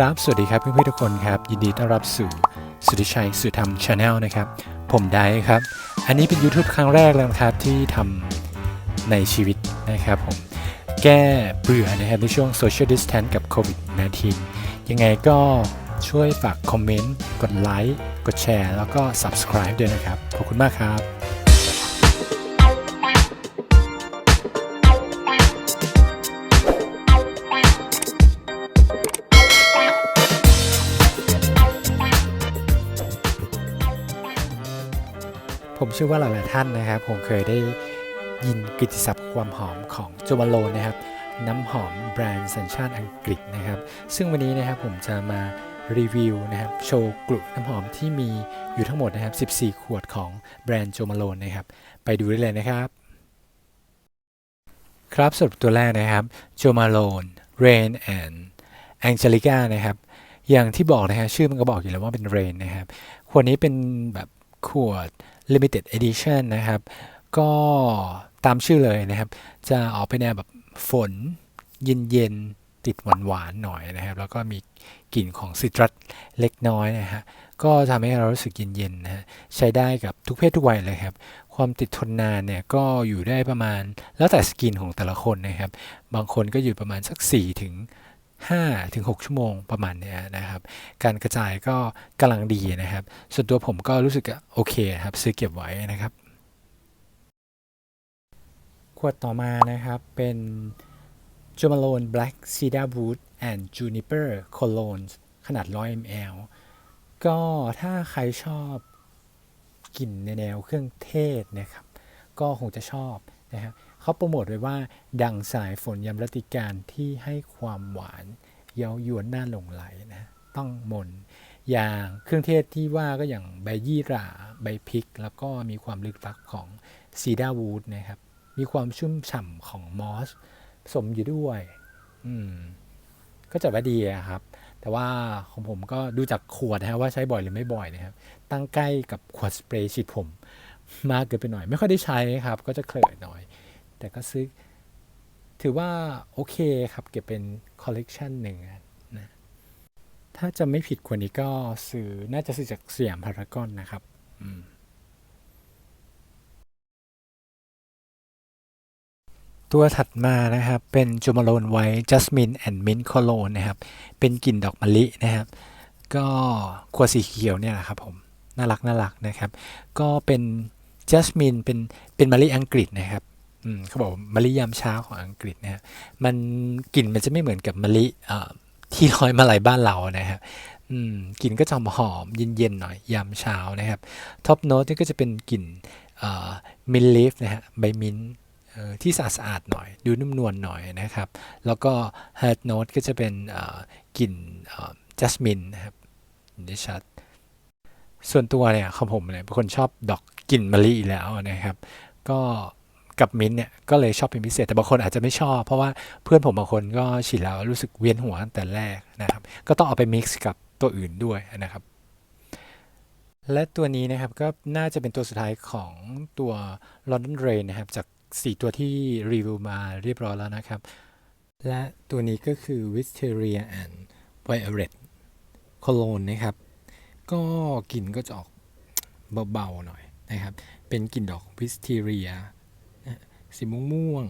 ครับ สวัสดีครับเพื่อนๆทุกคนครับ ยินดีต้อนรับสู่สุธิชัยสุธรรมชาแนลนะครับ ผมได้ครับ อันนี้เป็น YouTube ครั้งแรกแล้วครับที่ทำในชีวิตนะครับผม แก้เบื่อนะครับในช่วง Social Distance กับโควิด -19 ยังไงก็ช่วยฝากคอมเมนต์ กดไลค์ กดแชร์ แล้วก็ Subscribe ด้วยนะครับ ขอบคุณมากครับ ผมเชื่อว่าหลายๆท่านนะครับผมเคยได้ยินกิตติศัพท์ความหอมของโจมาโลนะครับ น้ำหอมแบรนด์สัญชาติอังกฤษนะครับ ซึ่งวันนี้นะครับผมจะมารีวิวนะครับโชว์กลุ่มน้ำหอมที่มีอยู่ทั้งหมดนะครับ 14 ขวดของแบรนด์โจมาโลนนะครับ ไปดูได้เลยนะครับ ครับสรุปตัวแรกนะครับโจมาโลน Rain and Angelica นะครับ อย่างที่บอกนะฮะชื่อมันก็บอกอยู่แล้วว่าเป็น Rain นะครับ ขวดนี้เป็นแบบขวด limited edition นะครับ ก็ตามชื่อเลยนะครับ จะออกไปแนวแบบฝนเย็นๆ ติดหวานหวานๆหน่อยนะครับ แล้วก็มีกลิ่นของซิตรัสเล็กน้อยนะฮะก็ทำให้เรารู้สึกเย็นๆนะฮะใช้ได้กับทุกเพศทุกวัยเลยครับ ความติดทนนานเนี่ยก็อยู่ได้ประมาณแล้วแต่สกินของแต่ละคนนะครับ บางคนก็อยู่ประมาณสัก4ถึง 5ถึง6ชั่วโมงประมาณเนี้ยนะครับ การกระจายก็กำลังดีนะครับ ส่วนตัวผมก็รู้สึกโอเคครับซื้อเก็บไว้นะครับ ขวดต่อมานะครับเป็น j o m a l o n e Black Cedar Wood and Juniper Cologne ขนาด 100 ml ก็ถ้าใครชอบกลิ่นในแนวเครื่องเทศนะครับ ก็คงจะชอบนะครับ เขาโปรโมทไว้ว่า ดังสายฝนยามรติการที่ให้ความหวานเย้ายวนน่าหลงไหลนะต้องมน อย่างเครื่องเทศที่ว่าก็อย่างใบยี่หร่าใบพริก แล้วก็มีความลึกลับของซีดาวูดนะครับ มีความชุ่มฉ่ำของมอสสมอยู่ด้วย อืม ก็จะว่าดีครับ แต่ว่าของผมก็ดูจากขวดนะฮะว่าใช้บ่อยหรือไม่บ่อยนะครับ ตั้งใกล้กับขวดสเปรย์ฉีดผม มากเกินไปหน่อย ไม่ค่อยได้ใช้ครับ ก็จะเคลอะหน่อย แต่ก็ซื้อ ถือว่าโอเคครับ เก็บเป็นคอลเลกชันหนึ่งนะถ้าจะไม่ผิดคนนี้ก็ซื้อน่าจะซื้อจากสยามพารากอนนะครับอืมตัวถัดมานะครับ เป็นจูมาโลนไวท์จัสมินแอนด์มินโคโลนนะครับ เป็นกลิ่นดอกมะลินะครับ ก็ขวดสีเขียวเนี่ยแหละครับผม น่ารักน่ารักนะครับ ก็เป็นจัสมินเป็นเป็นมะลิอังกฤษนะครับ เขาบอกมะลิยามเช้าของอังกฤษนะฮะมันกลิ่นมันจะไม่เหมือนกับมะลิที่ลอยมาลายบ้านเรานะครับกลิ่นก็จะหอมเย็นๆหน่อยยามเช้านะครับท็อปโน้ตนี่ก็จะเป็นกลิ่นมินลีฟนะฮะใบมิ้นที่สะอาดๆหน่อย ดูนุ่มนวลหน่อยนะครับ แล้วก็ฮาร์ดโน้ตก็จะเป็นกลิ่นจัสมินนะครับนได้ชัดส่วนตัวเนี่ยของผมเนี่ยเป็นคนชอบดอกกลิ่นมะลิอีแล้วนะครับ ก็ กับมิ้นเนี่ยก็เลยชอบเป็นพิเศษ แต่บางคนอาจจะไม่ชอบ เพราะว่าเพื่อนผมบางคนก็ฉีดแล้วรู้สึกเวียนหัวตั้งแต่แรกนะครับ ก็ต้องเอาไปมิกซ์กับตัวอื่นด้วยนะครับ และตัวนี้นะครับก็น่าจะเป็นตัวสุดท้ายของตัว London Rain นะครับ จาก 4 ตัวที่รีวิวมาเรียบร้อยแล้วนะครับ และตัวนี้ก็คือ Wisteria and Violet Cologne นะครับ ก็กลิ่นก็จะออกเบาๆหน่อยนะครับ เป็นกลิ่นดอกวิสเทเรีย สีม่วงม่วง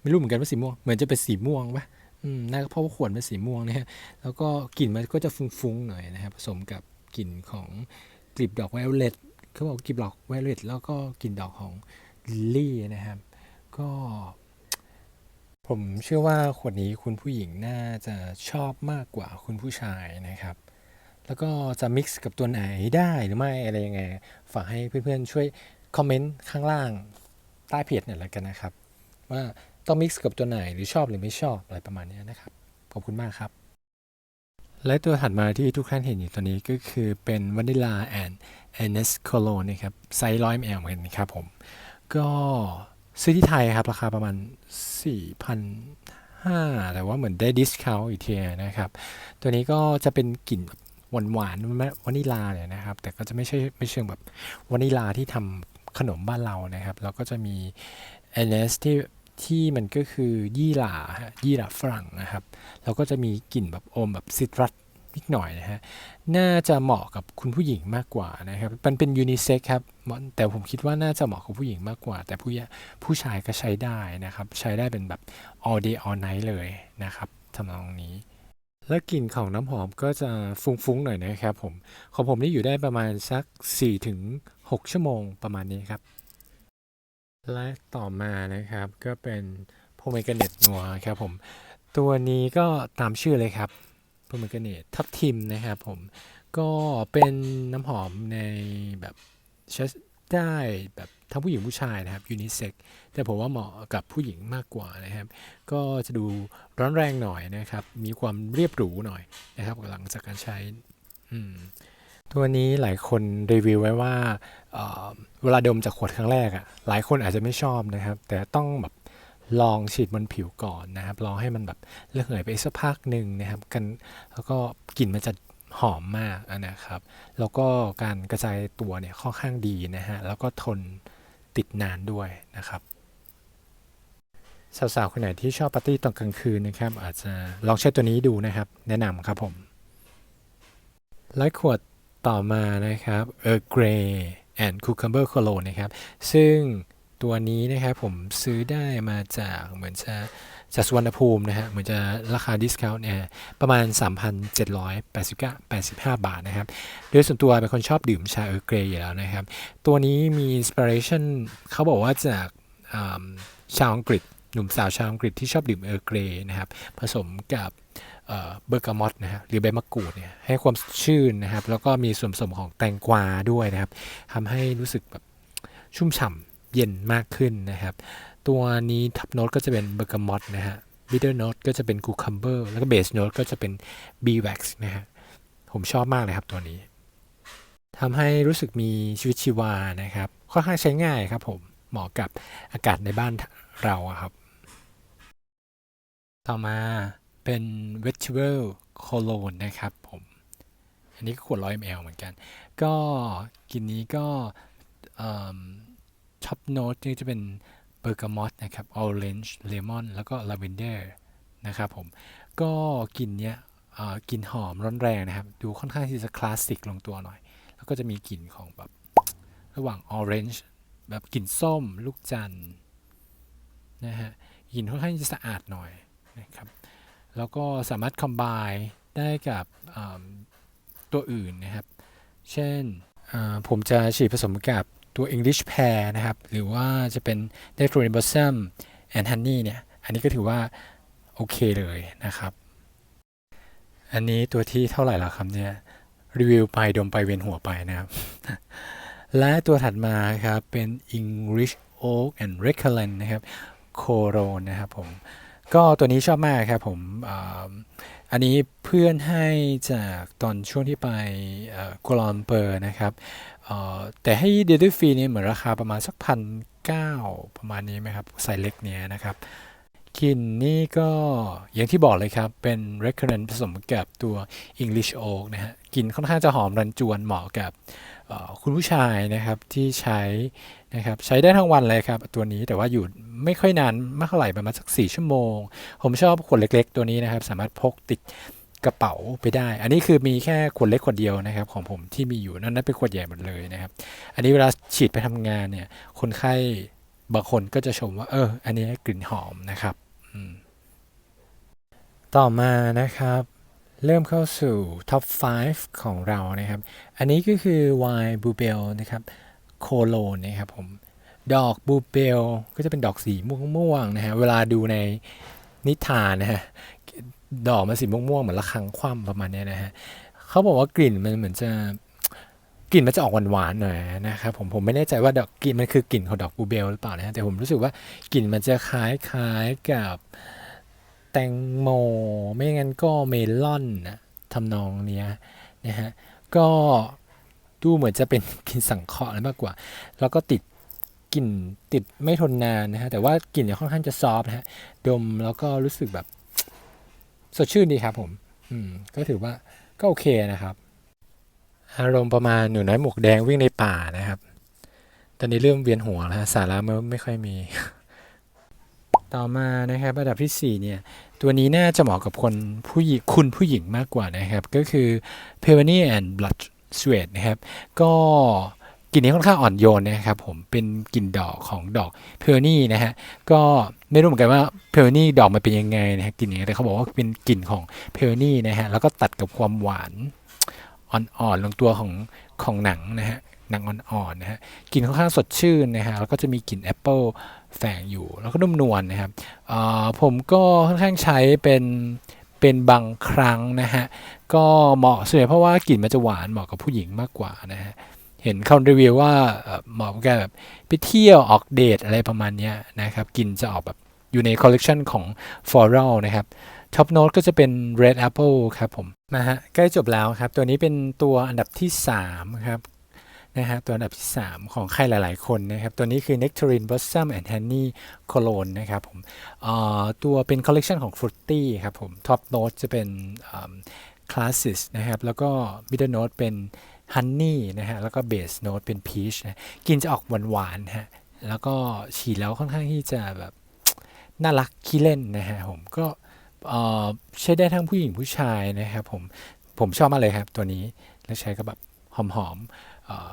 ไม่รู้เหมือนกันว่าสีม่วง เหมือนจะเป็นสีม่วงปะอืมน่าเพราะว่าขวดเป็นสีม่วงนะฮะ แล้วก็กลิ่นมันก็จะฟุ้งๆหน่อยนะครับผสมกับกลิ่นของกลีบดอกไวโอเลตเขาบอกกลีบดอกไวโอเลตแล้วก็กลิ่นดอกของลิลลี่นะครับ ก็ ผมเชื่อว่าขวดนี้คุณผู้หญิงน่าจะชอบมากกว่าคุณผู้ชายนะครับ แล้วก็จะมิกซ์กับตัวไหนได้หรือไม่อะไรยังไง ฝากให้เพื่อนๆช่วยคอมเมนต์ข้างล่าง ใต้เพจเนี่ยแล้วกันนะครับ ว่าต้องมิกซ์กับตัวไหนหรือชอบหรือไม่ชอบอะไรประมาณนี้นะครับ ขอบคุณมากครับ และตัวถัดมาที่ทุกท่านเห็นอยู่ตอนนี้ก็คือเป็นวานิลาแอนด์แอนเนสโคโลนะครับไซส์ร้อยมลเหมือนกันครับผม ก็ซื้อที่ไทยครับ ราคาประมาณ 4,500 แต่ว่าเหมือนได้ดิสคาวอีกทีนะครับ ตัวนี้ก็จะเป็นกลิ่นหวานๆวานิลาเนี่ยนะครับ แต่ก็จะไม่ใช่ไม่เชิงแบบวานิลาที่ทำ ขนมบ้านเรานะครับ แล้วก็จะมีแอนเนสที่ที่มันก็คือยี่หร่าฮะยี่หร่าฝรั่งนะครับ แล้วก็จะมีกลิ่นแบบอมแบบซิตรัสนิดหน่อยนะฮะ น่าจะเหมาะกับคุณผู้หญิงมากกว่านะครับ มันเป็นยูนิเซ็กครับ แต่ผมคิดว่าน่าจะเหมาะกับผู้หญิงมากกว่า แต่ผู้ผู้ชายก็ใช้ได้นะครับ ใช้ได้เป็นแบบ all day all night เลยนะครับทำนองนี้ แล้วกลิ่นของน้ำหอมก็จะฟุ้งๆหน่อยนะครับผม ของผมนี่อยู่ได้ประมาณสัก 4-6 ชั่วโมงประมาณนี้ครับ และต่อมานะครับก็เป็นโพเมกเนตนัวครับผม ตัวนี้ก็ตามชื่อเลยครับโพเมกเนตทับทิมนะครับผมก็เป็นน้ำหอมในแบบใช้ได้แบบทั้งผู้หญิงผู้ชายนะครับยูนิเซ็กแต่ผมว่าเหมาะกับผู้หญิงมากกว่านะครับ ก็จะดูร้อนแรงหน่อยนะครับ มีความเรียบหรูหน่อยนะครับหลังจากการใช้อืม ตัวนี้หลายคนรีวิวไว้ว่าเเวลาดมจากขวดครั้งแรกอะ่ะหลายคนอาจจะไม่ชอบนะครับ แต่ต้องแบบลองฉีดบนผิวก่อนนะครับลองให้มันแบบระเหยไปสักพักหนึ่งนะครับกันแล้วก็กลิ่นมันจะหอมมากนะครับ แล้วก็การกระจายตัวเนี่ยค่อนข้างดีนะฮะแล้วก็ทนติดนานด้วยนะครับสาวๆคนไหนที่ชอบปาร์ตี้ตอนกลางคืนนะครับอาจจะลองใช้ตัวนี้ดูนะครับ แนะนำครับผมและขวด ต่อมานะครับ A Grey and Cucumber Cologne นะครับ ซึ่งตัวนี้นะครับผมซื้อได้มาจากเหมือนจะจากสุวรรณภูมินะฮะเหมือนจะราคาดิสคาวน์เนี่ยประมาณ 3,789 85 บาทนะครับ โดยส่วนตัวเป็นคนชอบดื่มชาเออร์เกรย์อยู่แล้วนะครับ ตัวนี้มีอินสปิเรชันเขาบอกว่าจากชาวอังกฤษ หนุ่มสาวชาวอังกฤษที่ชอบดื่มเออร์เกรย์นะครับ ผสมกับ เบอร์กามอตนะฮะหรือใบมะกรูดเนี่ยให้ความชื่นนะครับ แล้วก็มีส่วนผสมของแตงกวาด้วยนะครับทำให้รู้สึกแบบชุ่มฉ่ำเย็นมากขึ้นนะครับ ตัวนี้ทับโน้ตก็จะเป็นเบอร์กามอตนะฮะบิเ t อร์โน้ตก็จะเป็นคูคัมเบอร์แล้วก็เบสโน้ตก็จะเป็นบีแว็กซ์นะฮะผมชอบมากเลยครับตัวนี้ทำให้รู้สึกมีชีวิตชีวานะครับค่อนข้างใช้ง่ายครับผมเหมาะกับอากาศในบ้านเราครับ ต่อมา เป็น vegetable cologne นะครับผม อันนี้ก็ขวด 100 ml เหมือนกัน ก็กลินนี้ก็ท็อปโนตนี่จะเป็นเบอร์กามอตนะครับออเรนจ์เลมอนแล้วก็ลาเวนเดอร์นะครับผม ก็กลิ่นเนี้ยกลิ่นหอมร้อนแรงนะครับ ดูค่อนข้างที่จะคลาสสิกลงตัวหน่อย แล้วก็จะมีกลิ่นของแบบระหว่างออเรนจ์แบบกลิ่นส้มลูกจันนะฮะกลิ่นค่อนข้างจะสะอาดหน่อยนะครับ แล้วก็สามารถคอมไบได้กับตัวอื่นนะครับ เช่นผมจะฉีดผสมกับตัว English Pear นะครับ หรือว่าจะเป็น d a f r o n i b o s u m and Honey เนี่ย อันนี้ก็ถือว่า โอเคเลยนะครับ อันนี้ตัวที่เท่าไหร่ล้วครับเนี่ย รีวิวไปดมไปเวียนหัวไปนะครับ และตัวถัดมาครับ เป็น English Oak and r e c o l l e n นะครับ c o r o n นะครับผม ก็ตัวนี้ชอบมากครับผมอ,อันนี้เพื่อนให้จากตอนช่วงที่ไปกัวลาลัมเปอร์นะครับเออแต่ให้เดลิเวอรี่ฟรีนี่เหมือนราคาประมาณสักพันเก้าประมาณนี้ไหมครับไซส์เล็กเนี้ยนะครับ กลิ่นนี่ก็อย่างที่บอกเลยครับ เป็น recurrent ผสมกับตัว English Oak นะฮะกลิ่นค่อนข้างจะหอมรันจวนเหมาะกับคุณผู้ชายนะครับที่ใช้นะครับใช้ได้ทั้งวันเลยครับ ตัวนี้แต่ว่าอยู่ไม่ค่อยนานมากเท่าไหร่ประมาณสัก 4 ชั่วโมง ผมชอบขวดเล็ก ๆ ตัวนี้นะครับ สามารถพกติดกระเป๋าไปได้ อันนี้คือมีแค่ขวดเล็กขวดเดียวนะครับ ของผมที่มีอยู่นั่นนั้นเป็นขวดใหญ่หมดเลยนะครับ อันนี้เวลาฉีดไปทำงานเนี่ยคนไข้บางคนก็จะชมว่าเออ อันนี้กลิ่นหอมนะครับ ต่อมานะครับ เริ่มเข้าสู่ Top 5 ของเรานะครับ อันนี้ก็คือ Wine b u b e l นะครับโคโลนนะครับผม ดอกบูเบลก็จะเป็นดอกสีม่วงๆนะฮะ เวลาดูในนิทานนะฮะ ดอกมันสีม่วงๆเหมือนระฆังคว่ำประมาณนี้นะฮะ เขาบอกว่ากลิ่นมันเหมือนจะ กลิ่นมันจะออกหวานๆหน่อยนะครับผมผมไม่แน่ใจว่าดอกกลิ่นมันคือกลิ่นของดอกบูเบลหรือเปล่านะฮะแต่ผมรู้สึกว่ากลิ่นมันจะคล้ายๆกับแตงโม ไม่งั้นก็เมลอนนะทำนองเนี้ยนะฮะก็ดูเหมือนจะเป็นกลิ่นสังเคราะห์อะไรมากกว่า แล้วก็ติดกลิ่นติดไม่ทนนานนะฮะ แต่ว่ากลิ่นเนี่ยค่อนข้างจะซอฟนะฮะ ดมแล้วก็รู้สึกแบบสดชื่นดีครับผม อืม ก็ถือว่าก็โอเคนะครับ อารมณ์ประมาณหนูน้อยหมวกแดงวิ่งในป่านะครับ ตอนนี้เริ่มเวียนหัวแล้วสาระมันไม่ค่อยมี ต่อมานะครับอันดับที่4เนี่ยตัวนี้น่าจะเหมาะกับคนผู้หญิงคุณผู้หญิงมากกว่านะครับ ก็คือ Peony and Blood Sweat นะครับ ก็กลิ่นนี้ค่อนข้างอ่อนโยนนะครับผมเป็นกลิ่นดอกของดอก Peony นะฮะก็ไม่รู้เหมือนกันว่า Peony ดอกมันเป็นยังไงนะฮะกลิ่นนี้แต่เขาบอกว่าเป็นกลิ่นของ Peony นะฮะแล้วก็ตัดกับความหวาน อ่อนๆลงตัวของของหนังนะฮะหนังอ่อนๆนะฮะกลิ่นค่อนข้างสดชื่นนะฮะแล้วก็จะมีกลิ่นแอปเปิลแฝงอยู่แล้วก็นุ่มนวลนะครับผมก็ค่อนข้างใช้เป็นเป็นบางครั้งนะฮะก็เหมาะส่วนใหญ่เพราะว่ากลิ่นมันจะหวานเหมาะกับผู้หญิงมากกว่านะฮะเห็นเขารีวิวว่าเหมาะกับการแบบไปเที่ยวออกเดทอะไรประมาณนี้นะครับกลิ่นจะออกแบบอยู่ในคอลเลกชันของ f o r a l นะครับท็อปโน้ตก็จะเป็น Red Apple ครับผม นะฮะใกล้จบแล้วครับตัวนี้เป็นตัวอันดับที่3ครับนะฮะตัวอันดับที่ 3 ของใครหลาย ๆ คนนะครับ ตัวนี้คือ Nectarine Blossom and Honey Cologne นะครับผมเอ่อตัวเป็นคอลเลกชันของ Fruity ครับผมท็อปโน้ตจะเป็นคลาสสิสนะครับ แล้วก็ Middle Note เป็น Honey นะฮะ แล้วก็ Base Note เป็น Peach นะกินจะออกหวานๆฮะ แล้วก็ฉีดแล้วค่อนข้างที่จะแบบน่ารักขี้เล่นนะฮะผมก็ ใช้ได้ทั้งผู้หญิงผู้ชายนะครับผม ผมชอบมากเลยครับตัวนี้ แล้วใช้ก็แบบหอมๆเอ่อ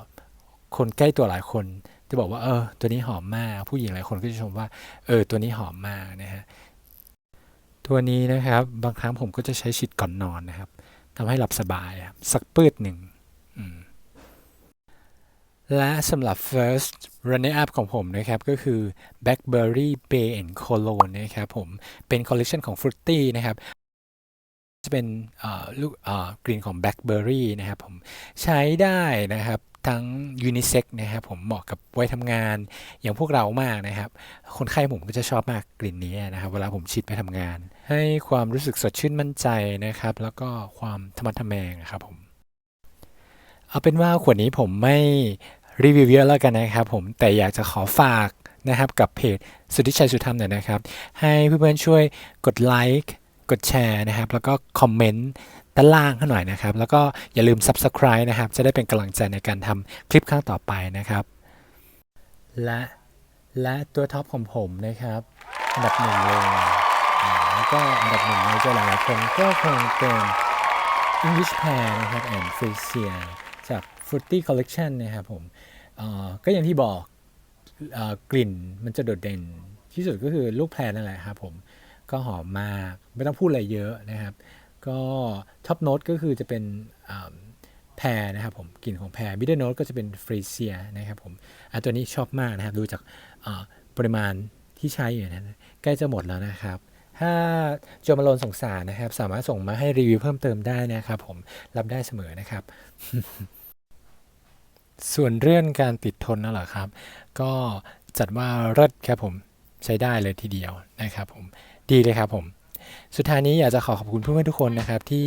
คนใกล้ตัวหลายคนจะบอกว่าเออตัวนี้หอมมาก ผู้หญิงหลายคนก็จะชมว่าเออตัวนี้หอมมากนะฮะตัวนี้นะครับบางครั้งผมก็จะใช้ฉีดก่อนนอนนะครับทำให้หลับสบายครับสักปืดหนึ่งและสำหรับ first runner up ของผมนะครับก็คือ Blackberry Bay and Cologne นะครับผมเป็นคอลเลกชันของ Fruity นะครับจะเป็นลูกกลิ่นของ Blackberry นะครับผมใช้ได้นะครับทั้ง Unisex นะครับผมเหมาะกับวัยทำงานอย่างพวกเรามากนะครับ คนไข้ผมก็จะชอบมากกลิ่นนี้นะครับ เวลาผมฉีดไปทำงาน ให้ความรู้สึกสดชื่นมั่นใจนะครับ แล้วก็ความธรรมะทแมงครับผม เอาเป็นว่าขวดนี้ผมไม่ รีวิวเยอะแล้วกันนะครับผมแต่อยากจะขอฝากนะครับกับเพจสุทธิชัยสุธรรมหน่อยนะครับ ให้เพื่อนๆช่วยกดไลค์กดแชร์นะครับ แล้วก็คอมเมนต์ด้านล่างให้หน่อยนะครับ แล้วก็อย่าลืม Subscribe นะครับ จะได้เป็นกำลังใจในการทำคลิปครั้งต่อไปนะครับ และและตัวท็อปของผมนะครับอันดับหนึ่งเลยแล้วก็อันดับหนึ่งในใจหลายๆคนก็คงเป็น English Pear นะครับ and f r e s i a จาก Fruity Collection นะครับผมก็อย่างที่บอกอกลิ่นมันจะโดดเด่นที่สุดก็คือลูกแพรนั่นแหละครับผมก็หอมมากไม่ต้องพูดอะไรเยอะนะครับ ก็ท็อปโน้ตก็คือจะเป็นแพรนะครับผมกลิ่นของแพรมิดเดิลโน้ตก็จะเป็นฟรีเซียนะครับผมอะตัวนี้ชอบมากนะครับ ดูจากปริมาณที่ใช้อยู่นั้นใกล้จะหมดแล้วนะครับ ถ้าโจมาโลนสงสารนะครับ สามารถส่งมาให้รีวิวเพิ่มเติมได้นะครับผมรับได้เสมอนะครับ ส่วนเรื่องการติดทนนั่นแหละครับ ก็จัดว่าเลิศครับผมใช้ได้เลยทีเดียวนะครับผมดีเลยครับผม สุดท้ายนี้อยากจะขอขอบคุณเพื่อนๆทุกคนนะครับ ที่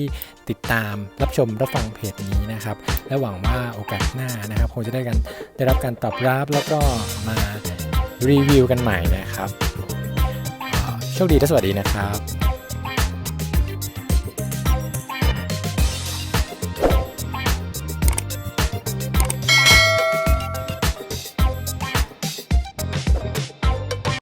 ติดตามรับชมรับฟังเพจนี้นะครับ และหวังว่าโอกาสหน้านะครับคงจะได้กันได้รับการตอบรับแล้วก็มารีวิวกันใหม่นะครับโชคดีและสวัสดีนะครับ